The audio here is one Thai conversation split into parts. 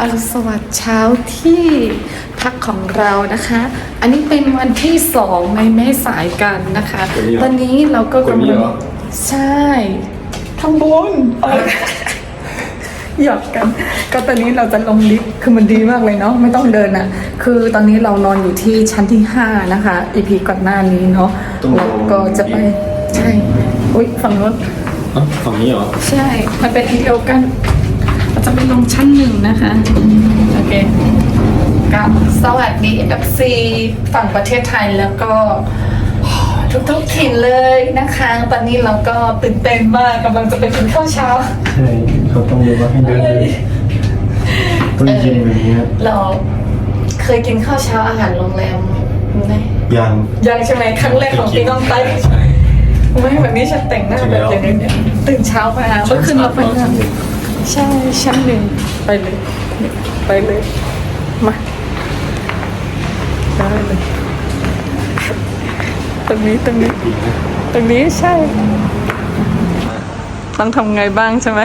อรุณสวัสดิ์เช้าที่พักของเรานะคะ อันนี้เป็นวันที่สองในแม่สายกันนะคะ ตอนนี้เราก็คนนี้เหรอใช่ข้างบนหยอกกัน ก็ตอนนี้เราจะลงลิฟต์คือมันดีมากเลยเนาะไม่ต้องเดินอะคือตอนนี้เรานอนอยู่ที่ชั้นที่ห้านะคะ อีพีก่อนหน้านี้เนาะต้องลงแล้วก็จะไปใช่ อุ้ยฝั่งนู้นอะฝั่งนี้เหรอ ใช่ มันเป็นอันเดียวกัน ชั้นหนึ่งนะคะ โอเคกับสวัสดีเอฟซีฝั่งประเทศไทยแล้วก็ทุกทุกๆถิ่นเลยนะคะ ตอนนี้เราก็ตื่นเต้นมากกำลังจะไปกินข้าวเช้า ใช่เขาต้องรู้ว่าให้เดินเลยต้องยินแบบนี้ครับเราเคยกินข้าวเช้าอาหารโรงแรมไหมยังยังใช่ไหมครั้งแรกของปีน้องไต้ใช่ไม่วันนี้ฉันแต่งหน้าแบบอย่างนี้เนี่ยตื่นเช้ามาเมื่อคืนเราไปงานใช่ชั้นหนึ่ง ไปเลย ไปเลย มาได้เลยตรงนี้ตรงนี้ ตรงนี้ใช่ ต้องทำไงบ้างใช่ไหม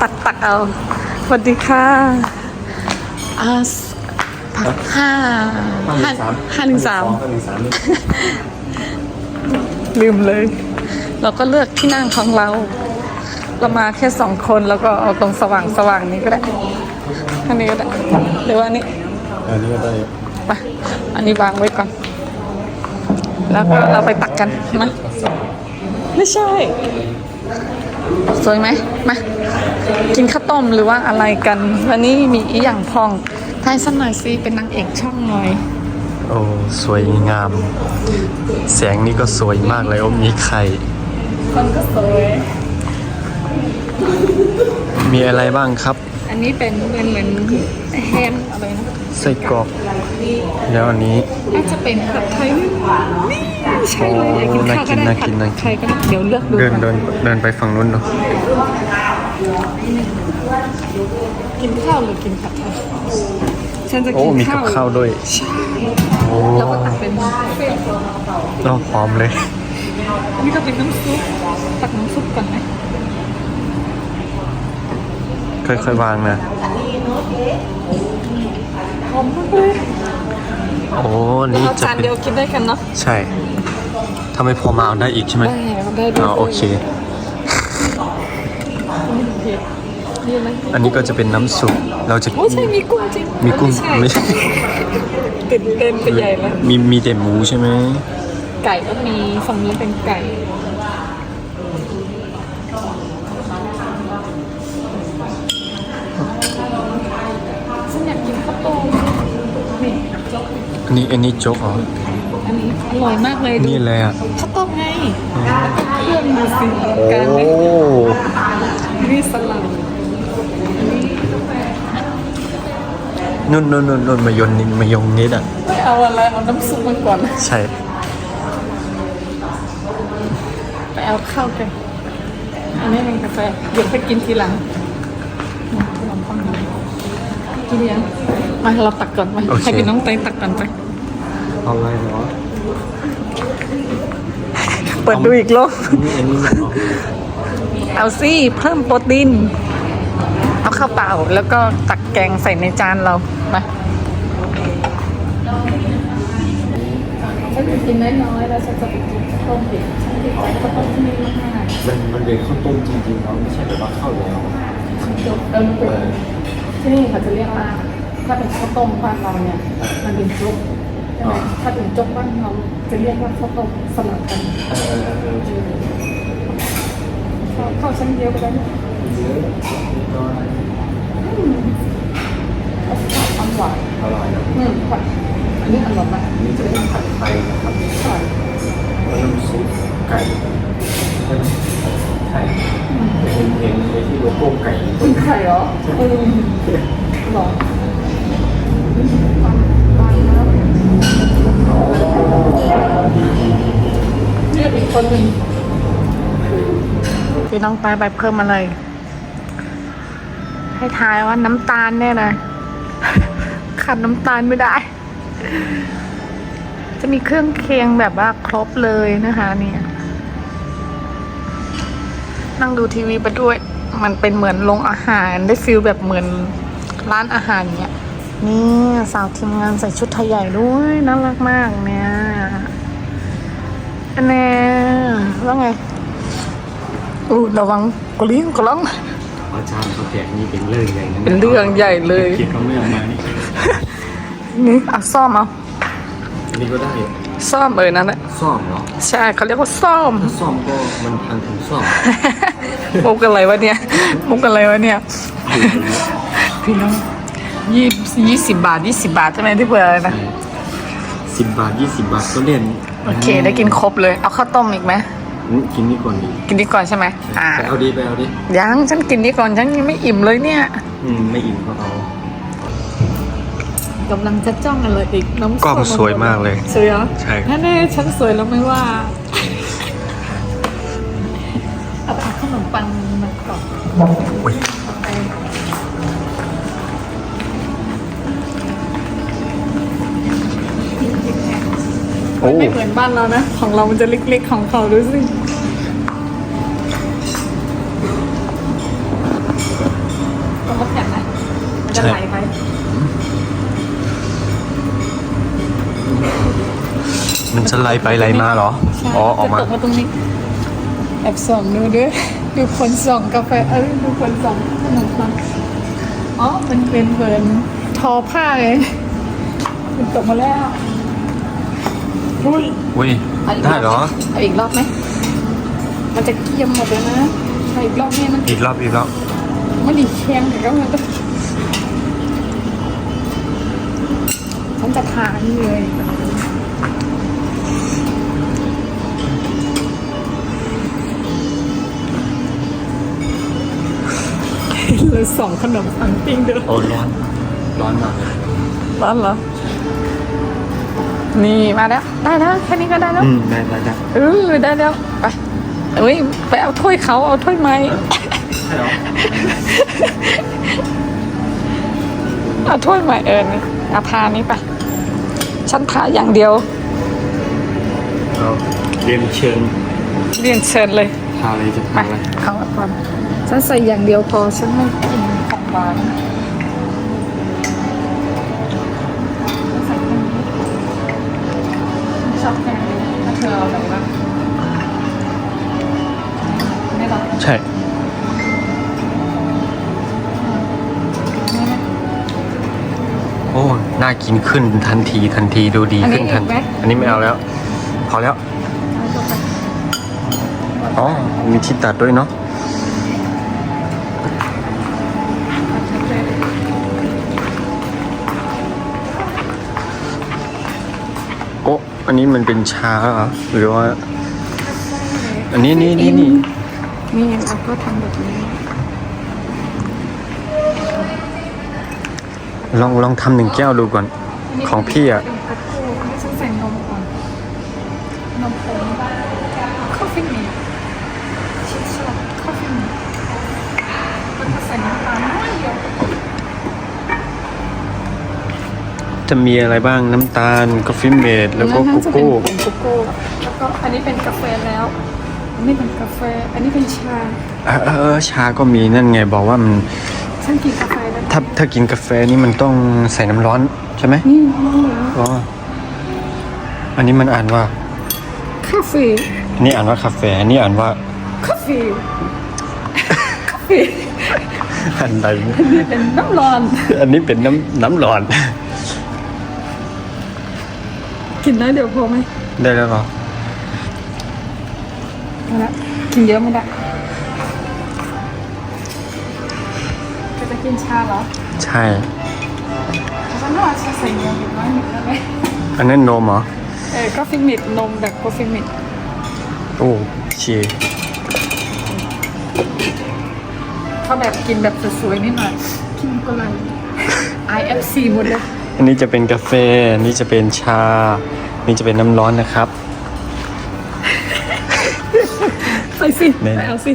ตักตักเอาสวัสดีค่ะอาสห้าห้าห้าหนึ่งสามห้าหนึ่งสามลืมเลย เราก็เลือกที่นั่งของเรา เรามาแค่สองคนแล้วก็เอาตรงสว่างสว่างนี้ก็ได้อันนี้ก็ได้หรือว่าอันนี้อันนี้ก็ได้ไปอันนี้วางไว้ก่อน แล้วก็เราไปตักกันมาไม่ใช่ สวยไหมมากินข้าวต้มหรือว่าอะไรกัน วันนี้มีอีหยังพองทายสักหน่อยสิเป็นนางเอกช่องหน่อยโอ้สวยงาม แสงนี่ก็สวยมากเลยโอ้มีไข่คนก็สวย มีอะไรบ้างครับ อันนี้เป็นเหมือนเหมือนแฮมอะไรนะไส้กรอก แล้วอันนี้น่าจะเป็นผัดไทยนี่ใช่เลยอยากกินข้าวก็ได้น่ากิผัดนน่ากินไทยก็ได้เดี๋ยวเลือกดูเดินก่เดิอนนเดินไปฝั่งนู้นเนาะกินข้าวหรือกินผัดไทยฉันจะโอ้กินมีข้ากับวข้าวด้วยโอ้แล้วก็ตักเป็นบุฟเฟ่ต์เราหอมเลยนี่ก็เป็นน้ำซุปตักน้ำซุปก่อนไหม ค่อยๆวางนะหอมมากเลยโอ้ นี่เอาจะจานเป็นเดียวกินได้กันเนาะใช่ถ้าไม่พอมาเอาได้อีกใช่ไหมได้ได้ด้วยอ๋อโอเค นี่ไหมอันนี้ก็จะเป็นน้ำซุป เราจะ โอ้ใช่มีกุ้งจริงมีกุ้งไม่ไม่ใช่ใช่ ตื่นเต้นไปใหญ่แล้วมีมีแต่หมูใช่ไหมไก่ก็มีฝั่งนี้เป็นไก่ฉันอยากกินข้าวต้มนี่ อันนี้อันนี้โจ๊กเหรออันนี้อร่อยมากเลยดูนี่เลยอะข้าวต้มไงเครื่องดูสิอลังการไหมนี่สลัดนุ่นนุ่นนุ่นนุ่นมายนนิมายองนิดอะไม่เอาอะไรเอาน้ำซุปมาก่อน ใช่ไปเอาข้าวกันอันนี้เป็นกาแฟเดี๋ยวไปกินทีหลังขนมปังนะกินยัง มาเราตักก่อนมาให้กินน้องเต้ยตักก่อนไปเอาอะไรเนาะเปิดดูอีกรอบอันนี้อันนี้มันออกเอาสิเพิ่มโปรตีนเอาข้าวเปล่าแล้วก็ตักแกงใส่ในจานเรามาฉันจะกินน้อยๆแล้วฉันจะไปกินข้าวต้มดิฉันติดใจข้าวต้มที่นี่มากมันมันเป็นข้าวต้มจริงๆเนาะไม่ใช่แบบว่าข้าวแล้วๆจบเติมเปิดที่นี่เขาจะเรียกว่า ถ้าเป็นข้าวต้มบ้านเราเนี่ย มันเป็นจุกใช่ไหมถ้าเป็นจุกบ้านเราจะเรียกว่าข้าวต้มสลับกันเออเออเออข้าวข้าวชั้นเดียวก็ได้นะเยอะนิดหน่อยอันหวานอร่อยนะอืมผัดอันนี้อร่อยมากอันนี้จะเป็นผัดไทยนะครับ น้องตายไปเพิ่มอะไร ให้ทายว่าน้ำตาลแน่เลยขาดน้ำตาลไม่ได้ จะมีเครื่องเคียงแบบว่าครบเลยนะคะ เนี่ย นั่งดูทีวีไปด้วย มันเป็นเหมือนโรงอาหารได้ฟิลแบบเหมือนร้านอาหารเนี่ยนี่สาวทีมงานใส่ชุดไทยใหญ่ด้วยน่ารักมากเนี่ยอันแน่ว่าไง อู้ระวังกลิ้งกล้องอาจารย์เขาแจกนี่เป็นเรื่องใหญ่นะเป็นเรื่องใหญ่เลยคิดเขาไม่เอามานี่นี่เอาซ่อมเอาอันนี่ก็ได้ซ่อมเออนั่นแหละซ่อมเหรอใช่เขาเรียกว่าซ่อมถ้าซ่อมก็มันพังถึงซ่อมมุกอะไรวะเนี่ยมุกอะไรวะเนี่ยพี่น้องยี่ยี่สิบบาทยี่สิบบาทใช่ไหมที่เปิดอะไรนะสิบบาทยี่สิบบาทก็เล่นโอเค ได้กินครบเลย เอาข้าวต้มอีกไหมอืม กินนี่ก่อนดีกินดีก่อนใช่ไหมอ่าไปเอาดีไปเอาดียังฉันกินดีก่อนฉันยังไม่อิ่มเลยเนี่ยอืมไม่อิ่มก็เอากำลังจะจ้องอะไรอีกน้ำกล้องสวยมากเลยสวยเหรอใช่แน่ๆฉันสวยแล้วไม่ว่าเอาเอาขนมปังมาก่อนอุ้ย โอ้ไม่เหมือนบ้านเรานะ ของเรามันจะเล็กๆของเขาดูสิ ต้องมาแผ่นนะมันจะไหลไปมันจะไล่ไปไล่มาเหรอใช่อ๋อออกมาจะตกมาตรงนี้ แอบส่องดูด้วยดูคนส่องกาแฟเอ้ยดูคนส่องขนมปังอ๋อ มันเป็นเหมือนทอผ้าเลย มันตกมาแล้ว อุ้ยอุ้ยาอีกได้เหรอเอาอีกรอบไหมมันจะเกรียมหมดเลยนะเอาอีกรอบนี้มันอีกรอบอีกรอบไม่ดีเคียงแต่ก็มันฉันจะทานนี่เลยเลยสองขนมปังปิ้งเด้อโอ้ร้อน ร้อนมากเลยร้อนเหรอ นี่มาแล้ว ได้แล้วแค่นี้ก็ได้แล้วอืมได้ได้ได้เออได้แล้วไปเอ้ยไปเอาถ้วยเขาเอาถ้วยไม้ใช่เหรอเอาถ้วยใหม่เอิญเอาพานี้ไปฉันพาอย่างเดียวเอาเรียนเชิญเรียนเชิญเลยพาอะไรจะมาพาอะไรเอาก่อนฉันใส่อย่างเดียวพอฉันไม่กินของหวาน โอ้ น่ากินขึ้นทันทีทันทีดูดีอันนี้ขึ้นทันอีกไหมอันนี้ไม่เอาแล้ว พอแล้วเอาตัวไปอ๋อ มีที่ตัดด้วยเนาะโอ้อันนี้มันเป็นชาเหรอหรือว่า อันนี้นี่นี่นี่นี่เราก็ทำแบบนี้ ลองลองทำหนึ่งแก้วดูก่อน ของพี่อะเป็นโกโก้ไม่ต้องใส่นมก่อน นมผงคอฟฟี่มิลชิชอบคอฟฟี่มิลมันก็ใส่น้ำตาลน้อยเดียวจะมีอะไรบ้างน้ำตาลกาแฟเมดแล้วก็โกโก้อันนั้นจะเป็นผงโกโก้แล้วก็อันนี้เป็นกาแฟแล้วอันนี้เป็นกาแฟ อันนี้เป็นชา เออเออเออชาก็มีนั่นไงบอกว่ามันฉันกินกาแฟแล้ว ถ้าถ้ากินกาแฟนี่มันต้องใส่น้ำร้อนใช่ไหมนี่นี่เหรออ๋อ อันนี้มันอ่านว่า คาเฟ่อันนี้อ่านว่าคาเฟ่อันนี้อ่านว่าคาเฟ่คาเฟ่อันใดนี่เป็นน้ำร้อน อันนี้เป็นน้ำน้ำร้อน กินได้เดี๋ยวพอไหมได้แล้วเหรอ เอาละกินเยอะไม่ได้ จะกินชาเหรอใช่ ฉันว่าชาใส่นมอีกน้อยหนึ่งได้ไหมอันนั้นนมเหรอ เออกาแฟมิดนมแบบกาแฟมิดโอ้ชีเขาแบบกินแบบสวยๆนิดหน่อยกินก็ไร IFC หมดเลยอันนี้จะเป็นกาแฟ อันนี้จะเป็นชาอันนี่จะเป็นน้ำร้อนนะครับไปสิแน่ไปเอาสิ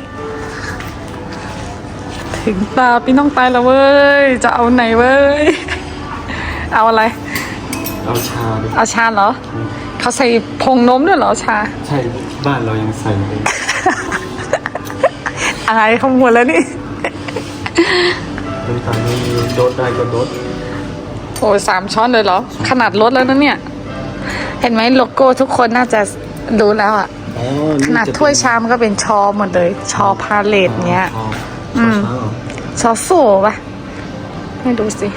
ถึงตาพี่น้องตายแล้วเว้ย จะเอาไหนเว้ย เอาอะไร เอาชาด้วยเอาชาเหรอ เขาใส่ผงนมด้วยเหรอชา ใช่บ้านเรายังใส่เลยอายเขาหมดแล้วนี่น้ำตาลนี่โดดได้ก็โดดโอ้ยสามช้อนเลยเหรอ ขนาดลดแล้วนะเนี่ย เห็นไหมโลโก้ทุกคนน่าจะรู้แล้วอะอ๋อขนาดถ้วยชามก็เป็นชอหมดเลย ชอพาเลตเนี้ยอืม ชอโซ่ปะไม่ดูสิ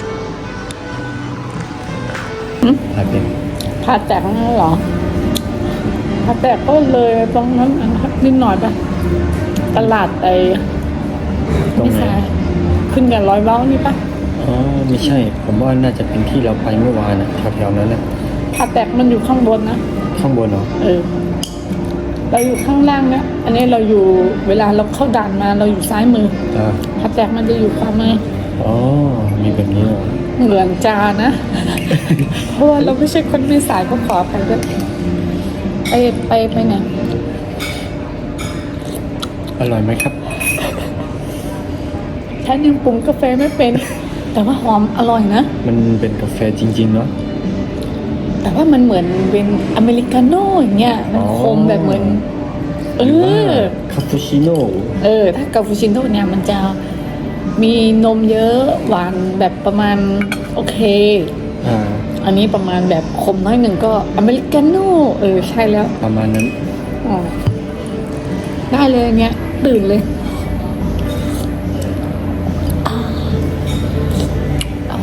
ถ่ายเป็นพาแตกนั่นเหรอพาแตกก็เลยตรงนั้นนิดหน่อยปะตลาดไอตรงไม่ไหนใช่ขึ้นกับร้อยเบ้านี่ปะอ๋อไม่ใช่ ผมว่าน่าจะเป็นที่เราไปเมื่อวานนะแถวๆนั้นแหละพาแตกมันอยู่ข้างบนนะ ข้างบนเหรอเออ เราอยู่ข้างล่างนะอันนี้เราอยู่เวลาเราเข้าด่านมาเราอยู่ซ้ายมืออ่าพาแตกมันจะอยู่ขวามืออ๋อ มีแบบนี้เหรอเหมือนจานะ เพราะว่าเราไม่ใช่คนไม่สายก็ขอไปด้วยไปไปไปไหนอร่อยไหมครับ ฉันยังปรุงกาแฟไม่เป็น แต่ว่าหอมอร่อยนะ มันเป็นกาแฟจริง ๆ เนาะ แต่ว่ามันเหมือนเป็นอเมริกาโน่อย่างเงี้ยมันคมแบบเหมือน เอหรือว่าอคาปูชิโน่เออ ถ้ากาปูชิโน่เนี่ยมันจะมีนมเยอะหวานแบบประมาณโอเคอ่าอันนี้ประมาณแบบคมน้อยหนึ่งก็อเมริกาโน่เออใช่แล้ว ประมาณนั้นอ๋อได้เลยอันเนี้ยตื่นเลยอ่า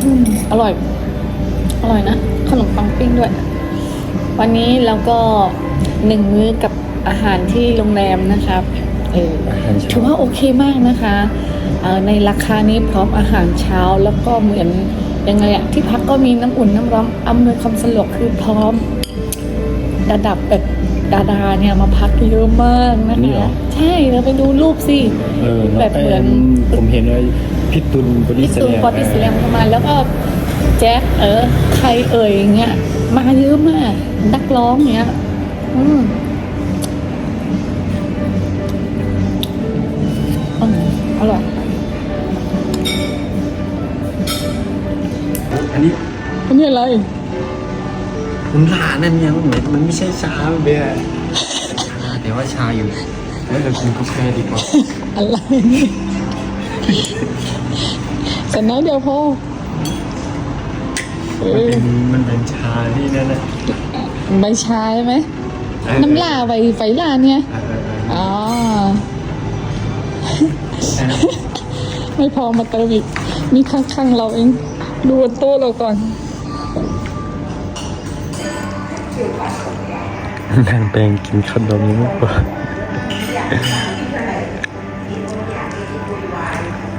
อืมอร่อย อร่อยนะ ขนมปังปิ้งด้วย วันนี้เราก็หนึ่งมื้อกับอาหารที่โรงแรมนะครับเอออาหารเช้าถือว่าโอเคมากนะคะเอ่อในราคานี้พร้อมอาหารเช้าแล้วก็เหมือนยังไงอะที่พักก็มีน้ำอุ่นน้ำร้อนอำนวยความสะดวกคือพร้อมระดับแบบดาดาเนี่ยมาพักเยอะมากนะนี่เหรคะอใช่เราไปดูรูปสิเออแบบเหมือนผมเห็นว่าพี่ตุลบริพี่สตูนแลมปอติสแลมเข้ามาแล้วก็ แจ็คเออใครเอ่ยอย่างเงี้ยมาเยอะมากนักร้องเงี้ยอืมอืมอร่อยอันนี้อันนี้อะไรคุณลานั่นยังเหมือนมันไม่ใช่ชาเบียร์ชาแต่ว่าชาอยู่แล้วเรากินกาแฟดีกว่าอะไรนี่แต่น้อยเดียวพอเอ มันอเป็นมันเป็นชาที่นั่นนะใบชาใช่ไหมเออน้ำลาใบไฟลาเนี่ยเออเออเอออ๋อเออไม่พอมาเติมอีกมีข้างๆเราเองดูบนโต๊ะเราก่อนนั่งแปลงกินขนมนี่มากกว่า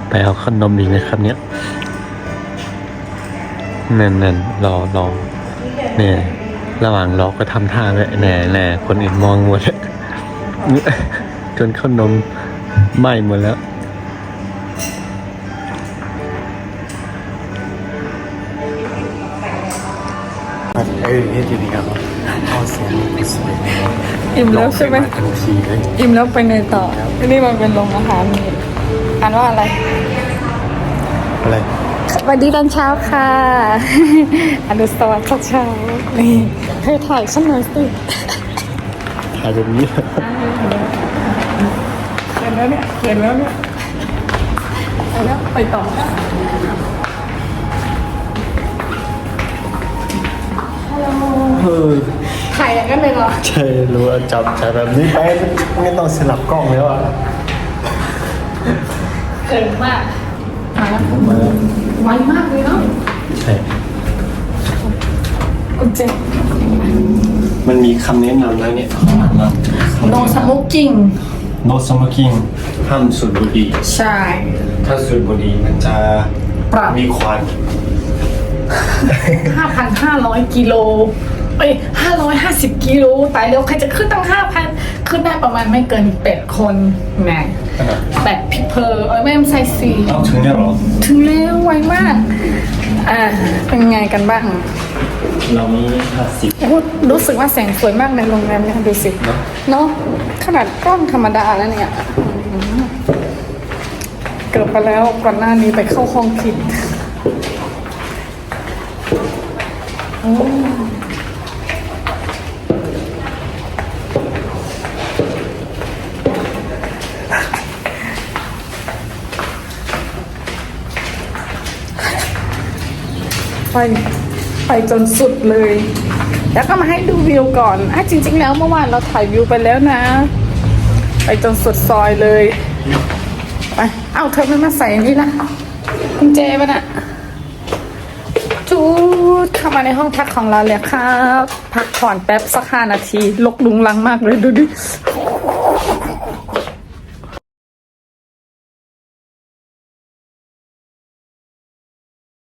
ไปเอาขนมอีกนะครับเนี่ย นั่นนั่นรอรอเนี่ยระหว่างรอก็ทำท่าเลยแน่แน่คนอื่นมองหมดจนขนมไหม้หมดแล้วเออนี่จริงๆครับข้อเสียงมันสวยอิ่มแล้วใช่ไหมทันทีเลยอิ่มแล้วไปในต่ออันนี้มันเป็นโรงอาหารนี่อ่านว่าอะไร อะไรส วัสดีตอนเช้าค่ะอันดูสวัสดีเช้านี่เธอถ่ายฉันหน่อยสิถ่ายแบบนี้เขียนแล้วเนี่ยเขียนแล้วเนี่ยไปแล้วไปต่อเออถ่ายอย่างนั้นเลยเหรอ ใช่รู้ว่าจับจับแบบนี้ไปไม่ต้องสลับกล้องแล้วอะเกินมาก มาแล้วมาแล้วไวมากเลยเนาะใช่กุญแจมันมีคำแนะนำแล้วเนี่ย no smoking no smoking ห้ามสูบบุหรี่ใช่ ถ้าสูบบุหรี่มันจะปรับ มีควัน 5,500 กิโล เอ้ย550กิโลตายแล้วใครจะขึ้นตั้ง5,000ขึ้นได้ประมาณไม่เกิน8คนแหมแปดพิเพอร์เอ้ยไม่ใช่สี่เอาถึงเนี่ยเหรอถึงแล้วไวมาก อ่าเป็นไงกันบ้าง เรามีห้าสิบโอ้รู้สึกว่าแสงสวยมากในโรงแรมเนี่ยดูสิเนอะเนาะขนาดกล้องธรรมดาแล้วเนี่ยอืมเกือบไปแล้วก่อนหน้านี้ไปเข้าห้องผิดโอ้ ไปไปจนสุดเลย แล้วก็มาให้ดูวิวก่อนอะจริง ๆ แล้วเมื่อวานเราถ่ายวิวไปแล้วนะ ไปจนสุดซอยเลยไปเอ้าเธอไม่มาใส่นี่ละกุญแจป่ะน่ะจูดเข้ามาในห้องพักของเราเลยครับ พักผ่อนแป๊บสักห้านาที ลกลุงลังมากเลยดูดิ